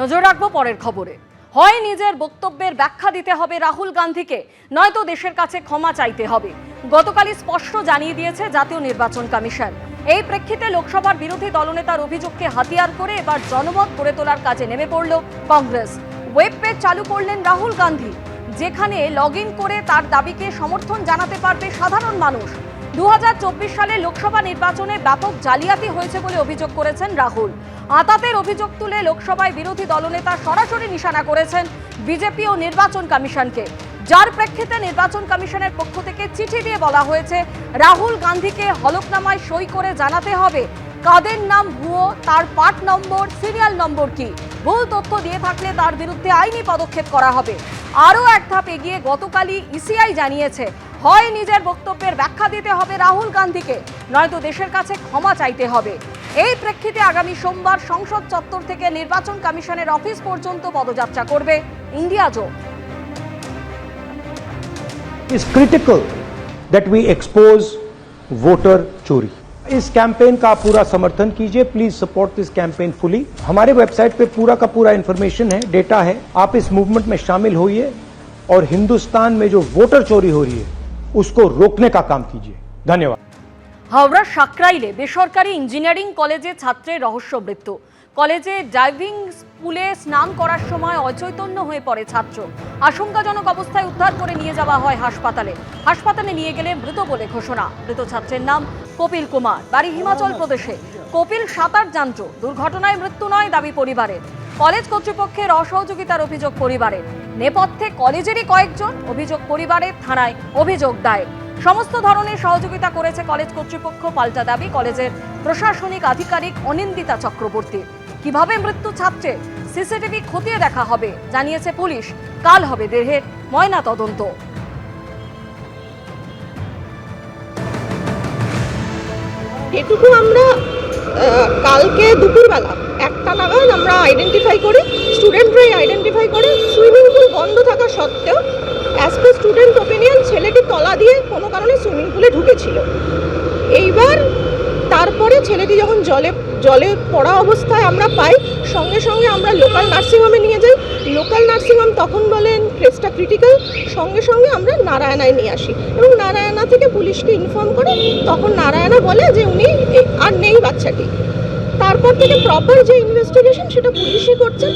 নজর রাখব পরের খবরে। হয় নিজের বক্তব্যের ব্যাখ্যা দিতে হবে রাহুল গান্ধীকে, নয়তো দেশের কাছে ক্ষমা চাইতে হবে। গতকালই স্পষ্ট জানিয়ে দিয়েছে জাতীয় নির্বাচন কমিশন। এই প্রেক্ষিতে লোকসভার বিরোধী দলনেতার অভিযোগকে হাতিয়ার করে এবার জনমত গড়ে তোলার কাজে নেমে পড়ল কংগ্রেস। ওয়েব পেজ চালু করলেন রাহুল গান্ধী, যেখানে লগ করে তার দাবিকে সমর্থন জানাতে পারবে সাধারণ মানুষ। দু হাজার চব্বিশ সালে লোকসভা নির্বাচনে ব্যাপক জালিয়াতি হয়েছে বলে অভিযোগ করেছেন রাহুল। আতাতের অভিযোগ তুলে লোকসভায় বিরোধী দলনেতা সরাসরি নিশানা করেছেন বিজেপি ও নির্বাচন কমিশনকে। যার প্রেক্ষিতে নির্বাচন কমিশনের পক্ষ থেকে চিঠি দিয়ে বলা হয়েছে, রাহুল গান্ধীকে হলফনামায় সই করে জানাতে হবে। কাদের নাম ভুয়ো, তার পার্ট নম্বর, সিরিয়াল নম্বর কি? ভুল তথ্য দিয়ে থাকলে তার বিরুদ্ধে আইনি পদক্ষেপ করা হবে। আরও এক ধাপ এগিয়ে গতকালই ইসিআই জানিয়েছে হয় নিজের বক্তব্যের ব্যাখ্যা দিতে হবে রাহুল গান্ধীকে নয়তো দেশের কাছে ক্ষমা চাইতে হবে এই প্রেক্ষিতে আগামী সোমবার সংসদ চত্বর থেকে নির্বাচন কমিশনের অফিস পর্যন্ত পদযাত্রা করবে ইন্ডিয়া জোট is critical that we expose voter चोरी इस कैंपेन का आप पूरा समर्थन कीजिए please support this campaign fully हमारे वेबसाइट पे पूरा का पूरा इंफॉर्मेशन है डेटा है आप इस मूवमेंट में शामिल होइए और हिंदुस्तान में जो वोटर चोरी हो रही है उसको रोकने का काम कीजिए धन्यवाद হাওড়ার সাকরাইলে বেসরকারি ইঞ্জিনিয়ারিং কলেজে ছাত্রের রহস্য মৃত্যু কলেজে ড্রাইভিং স্কুলে স্নান করার সময় অচৈতন্য হয়ে পড়ে ছাত্র আশঙ্কাজনক অবস্থায় উদ্ধার করে নিয়ে যাওয়া হয় হাসপাতালে হাসপাতালে নিয়ে গেলে মৃত বলে ঘোষণা মৃত ছাত্রের নাম কপিল কুমার বাড়ি হিমাচল প্রদেশে কপিল সাঁতার জানত দুর্ঘটনায় মৃত্যু নয় দাবি পরিবারের কলেজ কর্তৃপক্ষের অসহযোগিতার অভিযোগ পরিবারের নেপথ্যে কলেজেরই কয়েকজন অভিযোগ পরিবারের থানায় অভিযোগ দায়ের। সমস্ত ধরনের সহযোগিতা করেছে কলেজ কর্তৃপক্ষ, পাল্টা দাবি, কলেজের প্রশাসনিক আধিকারিক অনিন্দিতা চক্রবর্তী। কীভাবে মৃত্যু ছাত্রের সিসিটিভি খতিয়ে দেখা হবে, জানিয়েছে পুলিশ। কাল হবে দেহের ময়না তদন্ত। এটুকু আমরা কালকে দুপুরবেলা, একটা নাগাদ আমরা আইডেন্টিফাই করি স্টুডেন্টরাই আইডেন্টিফাই করে বন্ধ থাকা সত্ত্বেও অ্যাজ পার স্টুডেন্ট ওপিনিয়ন ছেলেটি তলা দিয়ে কোনো কারণে সুইমিং পুলে ঢুকেছিল। এইবার তারপরে ছেলেটি যখন জলে জলে পড়া অবস্থায় আমরা পাই, সঙ্গে সঙ্গে আমরা লোকাল নার্সিংহোমে নিয়ে যাই। লোকাল নার্সিংহোম তখন বলেন কেসটা ক্রিটিক্যাল সঙ্গে সঙ্গে আমরা নারায়ণায় নিয়ে আসি। এবং নারায়ণা থেকে পুলিশকে ইনফর্ম করে তখন নারায়ণা বলে যে উনি আর নেই বাচ্চাটি। তারপর থেকে প্রপার যে ইনভেস্টিগেশন সেটা পুলিশই করছেন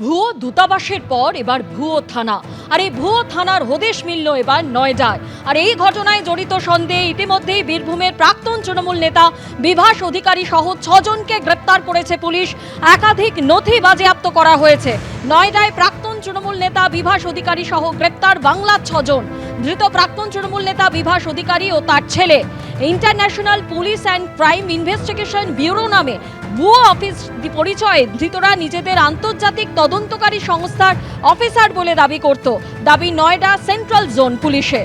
ভুয়ো দূতাবাসের পর এবার ভুয়ো থানা। আর এই ভুয়ো থানার হদেশ মিলল এবার নয়ডায়। আর এই ঘটনায় জড়িত সন্দেহে ইতিমধ্যেই বীরভূমের প্রাক্তন তৃণমূল নেতা বিভাস অধিকারী সহ ছজনকে গ্রেপ্তার করেছে পুলিশ। একাধিক নথি বাজেয়াপ্ত করা হয়েছে। নয়ডায় প্রাক্তন তৃণমূল নেতা বিভাস অধিকারী সহ গ্রেপ্তার বাংলার ছজন। ধৃত প্রাক্তন তৃণমূল নেতা বিভাস অধিকারী ও তার ছেলে। International police and crime investigation bureau নামে ভুয়ো অফিস পরিচয়ে। ধৃতরা নিজেদের আন্তর্জাতিক তদন্তকারী সংস্থার অফিসার বলে দাবি করত। দাবি নয়ডা সেন্ট্রাল জোন পুলিশে।